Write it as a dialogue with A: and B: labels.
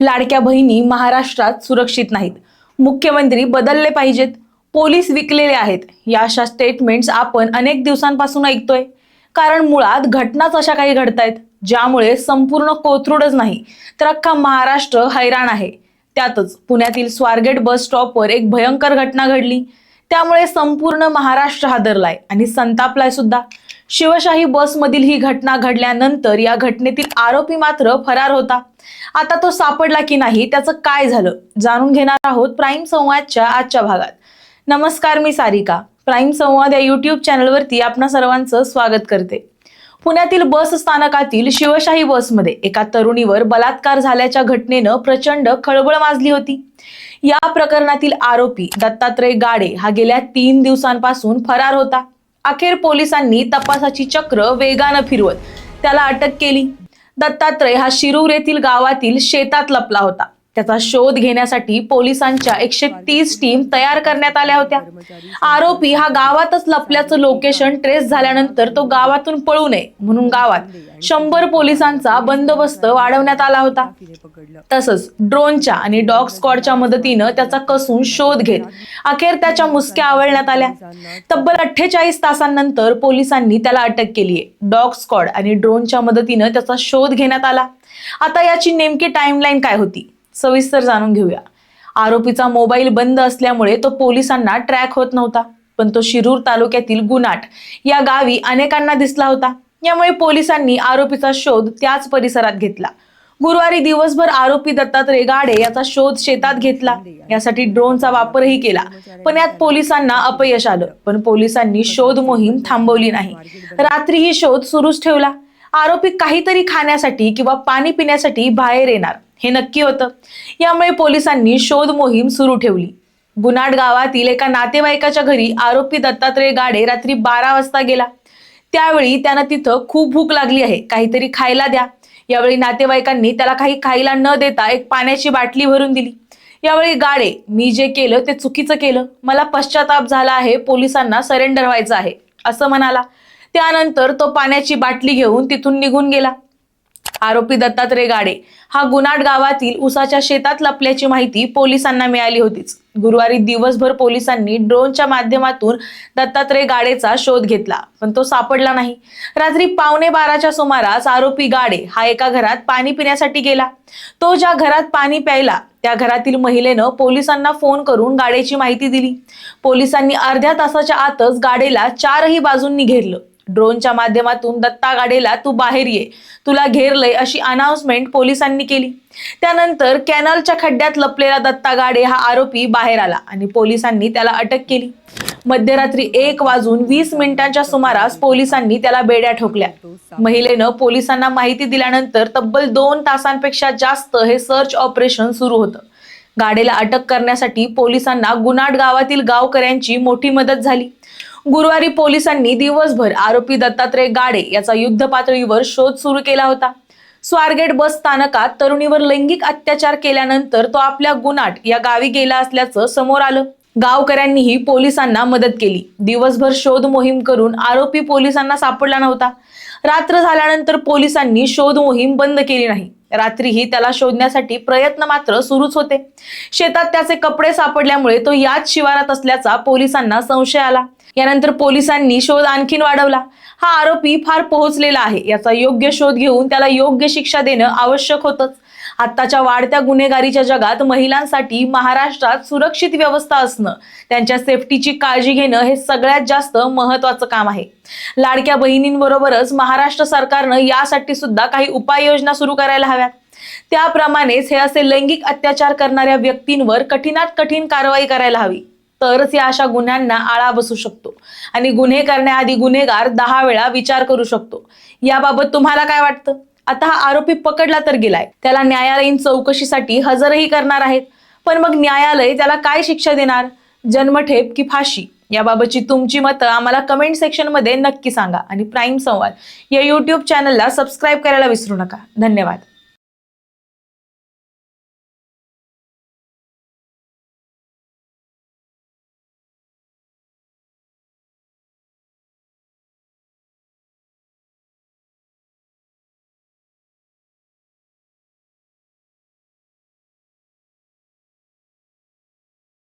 A: लाडक्या बहिणी महाराष्ट्रात सुरक्षित नाहीत. मुख्यमंत्री बदलले पाहिजेत. पोलीस विकलेले आहेत. या अशा स्टेटमेंट्स आपण अनेक दिवसांपासून ऐकतोय. कारण मुळात घटनाच अशा काही घडतायत ज्यामुळे संपूर्ण कोथरूडच नाही तर अख्खा महाराष्ट्र हैराण आहे. त्यातच पुण्यातील स्वारगेट बस स्टॉपवर एक भयंकर घटना घडली. त्यामुळे संपूर्ण महाराष्ट्र हादरलाय आणि संतापलाय सुद्धा. शिवशाही बसमधील ही घटना घडल्यानंतर या घटनेतील आरोपी मात्र फरार होता. आता तो सापडला की नाही त्याचं काय झालं जाणून घेणार आहोत प्राईम संवादच्या आजच्या भागात. नमस्कार मी सारिका. प्राईम संवाद या युट्यूब चॅनलवरती आपणा सर्वांचं स्वागत करते. पुण्यातील बस स्थानकातील शिवशाही बसमध्ये एका तरुणीवर बलात्कार झाल्याच्या घटनेनं प्रचंड खळबळ माजली होती. या प्रकरणातील आरोपी दत्तात्रय गाडे हा गेल्या तीन दिवसांपासून फरार होता. अखेर पोलिसांनी तपासाची चक्र वेगानं फिरवत त्याला अटक केली. दत्तात्रय हा शिरूर येथील गावातील शेतात लपला होता. त्याचा शोध घेण्यासाठी पोलिसांच्या एकशे तीस टीम तयार करण्यात आल्या होत्या. आरोपी हा गावातच लपल्याचं लोकेशन ट्रेस झाल्यानंतर तो गावातून पळू नये म्हणून गावात शंभर पोलिसांचा बंदोबस्त वाढवण्यात आला होता. तसंच ड्रोनच्या आणि डॉग स्क्वॉडच्या मदतीनं त्याचा कसून शोध घेत अखेर त्याच्या मुसक्या आवळण्यात आल्या. तब्बल अठ्ठेचाळीस तासांनंतर पोलिसांनी त्याला अटक केली आहे. डॉग स्क्वॉड आणि ड्रोनच्या मदतीनं त्याचा शोध घेण्यात आला. आता याची नेमकी टाइमलाईन काय होती? सविस्तर जाणून घेऊया. आरोपीचा मोबाईल बंद असल्यामुळे तो पोलिसांना ट्रॅक होत नव्हता पण तो शिरूर तालुक्यातील गुनाट या गावी अनेकांना दिसला होता. यामुळे पोलिसांनी आरोपीचा शोध त्याच परिसरात घेतला. गुरुवारी दिवसभर आरोपी दत्तात्रय गाडे याचा शोध शेतात घेतला. यासाठी ड्रोनचा वापरही केला. पण यात पोलिसांना अपयश आलं पण पोलिसांनी शोध मोहीम थांबवली नाही. रात्रीही शोध सुरूच ठेवला. आरोपी काहीतरी खाण्यासाठी किंवा पाणी पिण्यासाठी बाहेर येणार. हे नक्की होतं. यामुळे पोलिसांनी शोध मोहीम सुरू ठेवली. बुनाड गावातील एका नातेवाईकाच्या घरी आरोपी दत्तात्रय गाडे रात्री बारा वाजता गेला. त्यावेळी त्यानं तिथं खूप भूक लागली आहे. काहीतरी खायला द्या. यावेळी नातेवाईकांनी त्याला काही खायला न देता एक पाण्याची बाटली भरून दिली. यावेळी गाडे मी जे केलं ते चुकीचं केलं. मला पश्चाताप झाला आहे. पोलिसांना सरेंडर व्हायचं आहे. असं म्हणाला. त्यानंतर तो पाण्याची बाटली घेऊन तिथून निघून गेला. आरोपी दत्तात्रय गाडे. हा गुनाड गावातील उसाच्या शेतात लपल्याची माहिती पोलिसांना मिळाली होतीच. गुरुवारी दिवसभर पोलिसांनी ड्रोनच्या माध्यमातून दत्तात्रय गाडेचा शोध घेतला पण तो सापडला नाही. रात्री पावणे बाराच्या सुमारास आरोपी गाडे हा एका घरात पाणी पिण्यासाठी गेला. तो ज्या घरात पाणी प्यायला त्या घरातील महिलेनं पोलिसांना फोन करून गाडेची माहिती दिली. पोलिसांनी अर्ध्या तासाच्या आतच गाडेला चारही बाजूंनी घेरलं. ड्रोनच्या माध्यमातून दत्ता गाडेला तू बाहेर ये. तुला घेरलंय अशी अनाउन्समेंट पोलिसांनी केली. त्यानंतर कॅनलच्या खड्ड्यात लपलेला दत्ता गाडे हा आरोपी बाहेर आला आणि पोलिसांनी त्याला अटक केली. मध्यरात्री एक वाजून वीस मिनिटांच्या सुमारास पोलिसांनी त्याला बेड्या ठोकल्या. महिलेनं पोलिसांना माहिती दिल्यानंतर तब्बल दोन तासांपेक्षा जास्त हे सर्च ऑपरेशन सुरू होतं. गाडेला अटक करण्यासाठी पोलिसांना गुनाड गावातील गावकऱ्यांची मोठी मदत झाली. गुरुवारी पोलिसांनी दिवसभर आरोपी दत्तात्रय गाडे याचा युद्ध पातळीवर शोध सुरू केला होता. स्वारगेट बस स्थानकात तरुणीवर लैंगिक अत्याचार केल्यानंतर तो आपल्या गुनाट या गावी गेला असल्याचं समोर आलं. गावकऱ्यांनीही पोलिसांना मदत केली. दिवसभर शोध मोहीम करून आरोपी पोलिसांना सापडला नव्हता. रात्र झाल्यानंतर पोलिसांनी शोध मोहीम बंद केली नाही. रात्रीही त्याला शोधण्यासाठी प्रयत्न मात्र सुरूच होते. शेतात त्याचे कपडे सापडल्यामुळे तो याच शिवारात असल्याचा पोलिसांना संशय आला. यानंतर पोलिसांनी शोध आणखीन वाढवला. हा आरोपी फार पोहोचलेला आहे. याचा योग्य शोध घेऊन त्याला योग्य शिक्षा देणं आवश्यक होतंच. आत्ताच्या वाढत्या गुन्हेगारीच्या जगात महिलांसाठी महाराष्ट्रात सुरक्षित व्यवस्था असणं त्यांच्या सेफ्टीची काळजी घेणं हे सगळ्यात जास्त महत्वाचं काम आहे. लाडक्या बहिणींबरोबरच महाराष्ट्र सरकारनं यासाठी सुद्धा काही उपाययोजना सुरू करायला हव्यात. त्याप्रमाणेच हे असे लैंगिक अत्याचार करणाऱ्या व्यक्तींवर कठीणात कठीण कारवाई करायला हवी. तरच या अशा गुन्ह्यांना आळा बसू शकतो. आणि गुन्हे करण्याआधी गुन्हेगार दहा वेळा विचार करू शकतो. याबाबत तुम्हाला काय वाटतं? आता हा आरोपी पकडला तर गेलाय. त्याला न्यायालयीन चौकशीसाठी हजरही करणार आहेत. पण मग न्यायालय त्याला काय शिक्षा देणार? जन्मठेप की फाशी? याबाबतची तुमची मतं आम्हाला कमेंट सेक्शनमध्ये नक्की सांगा. आणि प्राईम संवाद या यूट्यूब चॅनलला सबस्क्राईब करायला विसरू नका. धन्यवाद.